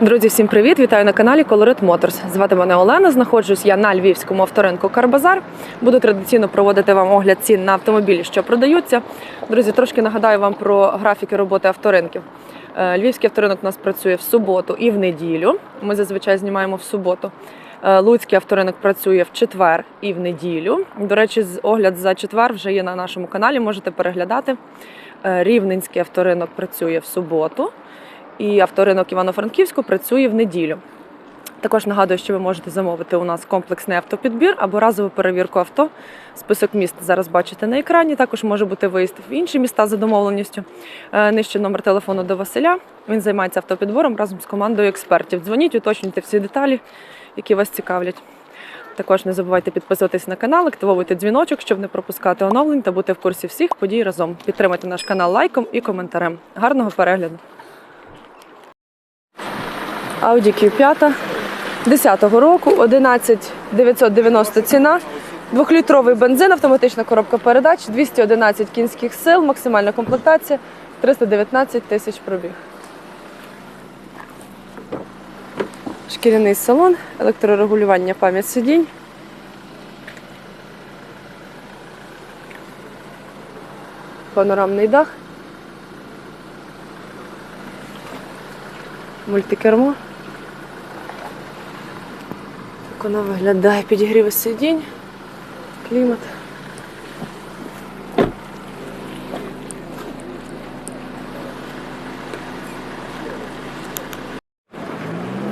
Друзі, всім привіт! Вітаю на каналі Colorit Motors. Звати мене Олена. Знаходжусь я на львівському авторинку Карбазар. Буду традиційно проводити вам огляд цін на автомобілі, що продаються. Друзі, трошки нагадаю вам про графіки роботи авторинків. Е, Львівський авторинок у нас працює в суботу і в неділю. Ми зазвичай знімаємо в суботу. Е, Луцький авторинок працює в четвер і в неділю. До речі, огляд за четвер вже є на нашому каналі. Можете переглядати. Е, Рівненський авторинок працює в суботу і авторинок Івано-Франківську працює в неділю. Також нагадую, що ви можете замовити у нас комплексний автопідбір або разову перевірку авто. Список міст зараз бачите на екрані. Також може бути виїзд в інші міста за домовленістю. Е, Нижче номер телефону до Василя. Він займається автопідбором разом з командою експертів. Дзвоніть, уточнюйте всі деталі, які вас цікавлять. Також не забувайте підписуватись на канал, активовуйте дзвіночок, щоб не пропускати оновлень та бути в курсі всіх подій разом. Підтримайте наш канал лайком і коментарем. Гарного перегляду! Audi Q5 10-го року, 11 990 ціна, двохлітровий бензин, автоматична коробка передач, 211 кінських сил, максимальна комплектація, 319 тисяч пробіг. Шкіряний салон, електрорегулювання пам'ять сидінь. Панорамний дах. Мультикермо. Так воно виглядає підігріви сидінь, клімат.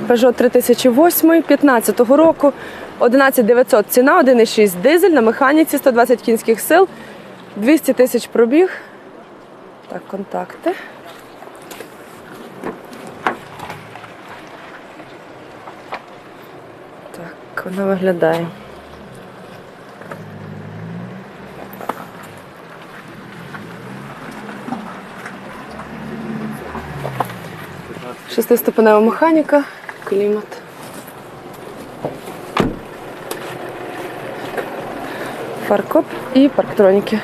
Peugeot 3008 15 року, 11900 ціна, 1,6 дизель на механіці, 120 кінських сил, 200 тисяч пробіг. Так, контакти. Так, вона виглядає. Шестиступенева механіка, клімат. Паркоп і парктроніки.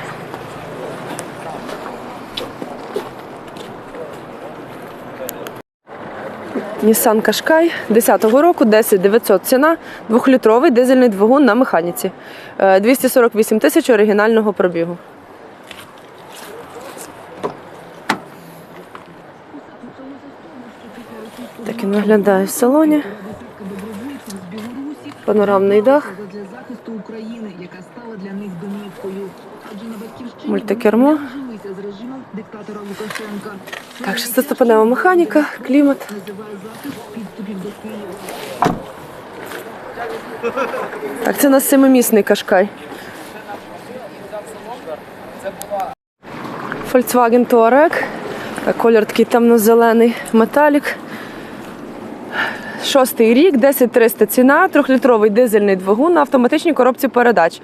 Nissan Qashqai 10-го року, 10 900 ціна, двохлітровий дизельний двигун на механіці. Е, 248 тисяч оригінального пробігу. Так він виглядає в салоні. Панорамний дах, Мультикермо. так, шестиступенева механіка, клімат. Так, це у нас семимісний кашкай. Volkswagen Touareg. Колір такий темно-зелений металік. Шостий рік, 10300 ціна, трьохлітровий дизельний двигун на автоматичній коробці передач.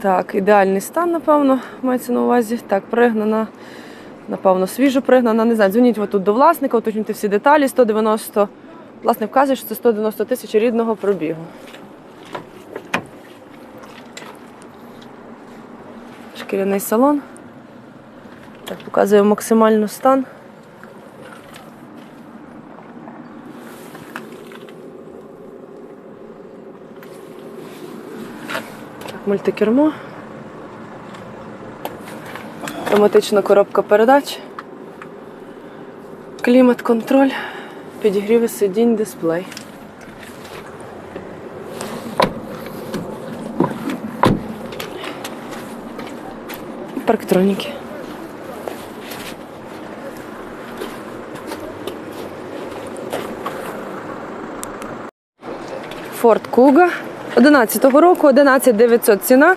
Так, ідеальний стан, напевно, мається на увазі. Так, пригнана, напевно, свіжо пригнана. Не знаю, дзвоніть ви тут до власника, уточнюйте всі деталі. 190, власник вказує, що це 190 тисяч рідного пробігу. Шкіряний салон. Так, показує максимальний стан. Мультикермо. Автоматична коробка передач. Клімат-контроль, підігріви сидінь, дисплей. Парктроніки. Ford Kuga 11-го року, 11900 ціна.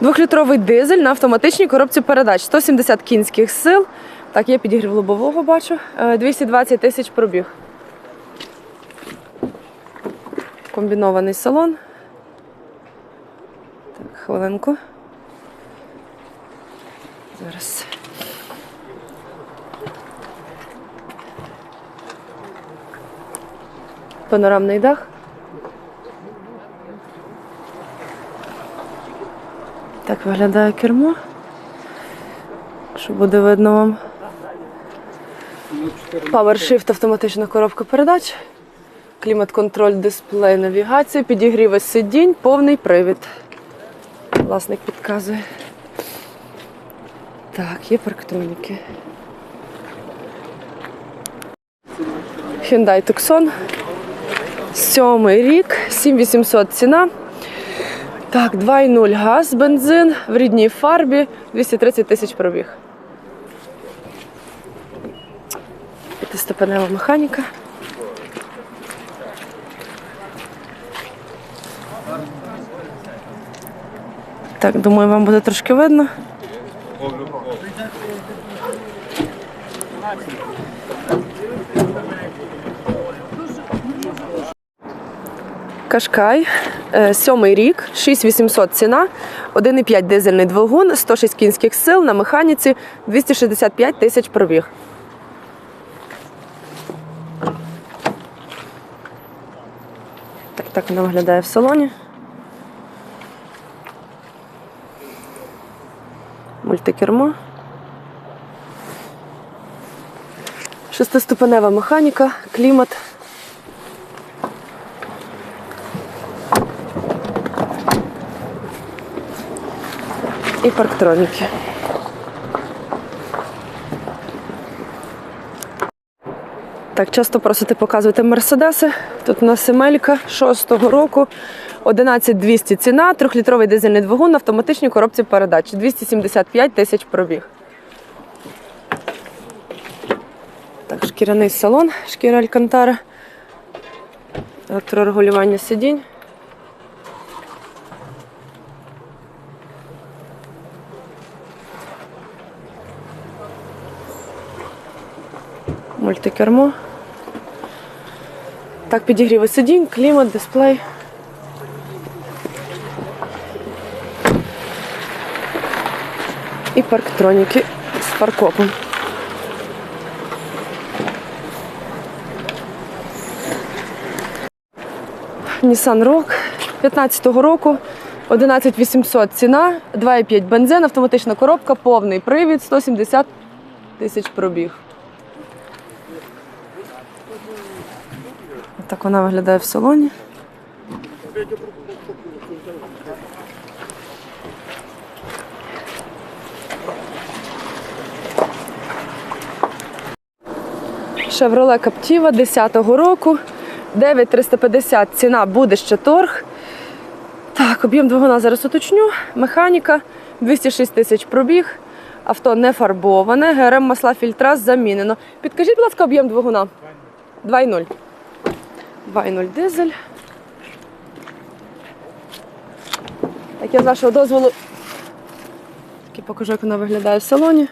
Двохлітровий дизель на автоматичній коробці передач. 170 кінських сил. Так, є підігрів лобового, бачу. Е, 220 тисяч пробіг. Комбінований салон. Так, хвилинку. Зараз. Панорамний дах. Так виглядає кермо. Що буде видно вам. PowerShift автоматична коробка передач, клімат-контроль, дисплей, навігація, підігріви сидінь, повний привід. Власник підказує. Так, є парктроніки. Hyundai Tucson. Сьомий рік, 7800 ціна. Так, 2,0 газ, бензин в рідній фарбі, 230 тисяч пробіг. П'ятиступенева механіка. Так, думаю, вам буде трошки видно. Кашкай, е, сьомий рік, 6800 ціна, 1,5 дизельний двигун, 106 кінських сил на механіці, 265 тисяч пробіг. Так, так вона виглядає в салоні. Мультикермо. Шестиступенева механіка, клімат. і парктроніки. Так, часто просите показувати мерседеси. Тут у нас Емелька 6-го року, 11200 ціна, трьохлітровий дизельний двигун на автоматичній коробці передач, 275 тисяч пробіг. Так, шкіряний салон, шкіра Алькантара, електрорегулювання сидінь. мультикермо. Так, підігріви сидінь, клімат, дисплей. І парктроніки з паркопом. Nissan Rogue 15-го року, 11800 ціна, 2,5 бензин, автоматична коробка, повний привід, 170 тисяч пробіг. Так вона виглядає в салоні. Chevrolet Captiva 10-го року. 9350 ціна буде ще торг. Так, об'єм двигуна зараз уточню. Механіка 206 тисяч пробіг. Авто не фарбоване, ГРМ масла фільтра замінено. Підкажіть, будь ласка, об'єм двигуна. 2,0. 2,0 дизель. Так, я з вашого дозволу таки покажу, як вона виглядає в салоні.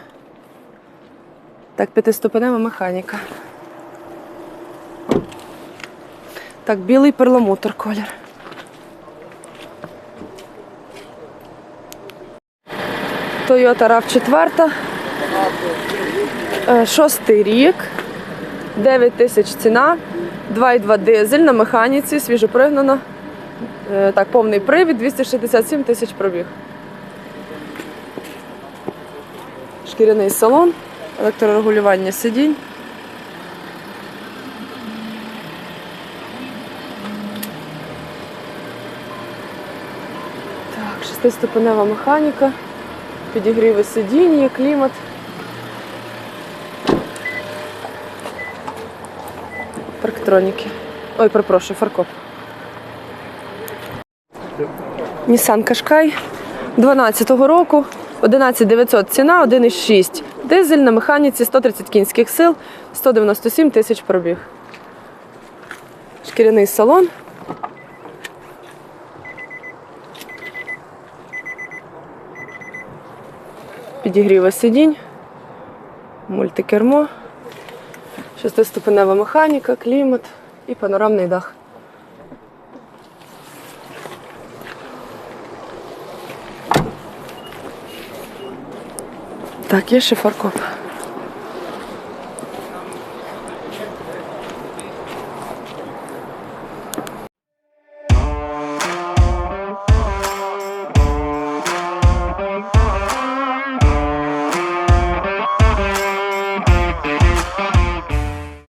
Так, п'ятиступенева механіка. Так, білий перламутр колір. Toyota RAV4. Е, Шостий рік. 9 тисяч ціна. 2,2 дизель на механіці, свіжопригнана. Е, Так, повний привід, 267 тисяч пробіг. Шкіряний салон, електрорегулювання сидінь. Так, шестиступенева механіка, підігріви сидінь, є клімат. Парктроніки. Ой, перепрошую, фаркоп. Nissan Qashqai 12-го року. 11900 ціна, 1,6. Дизель на механіці 130 кінських сил, 197 тисяч пробіг. Шкіряний салон. Підігріви сидінь, мультикермо. Шестиступенева механіка, клімат і панорамний дах. Так, є ще фаркоп.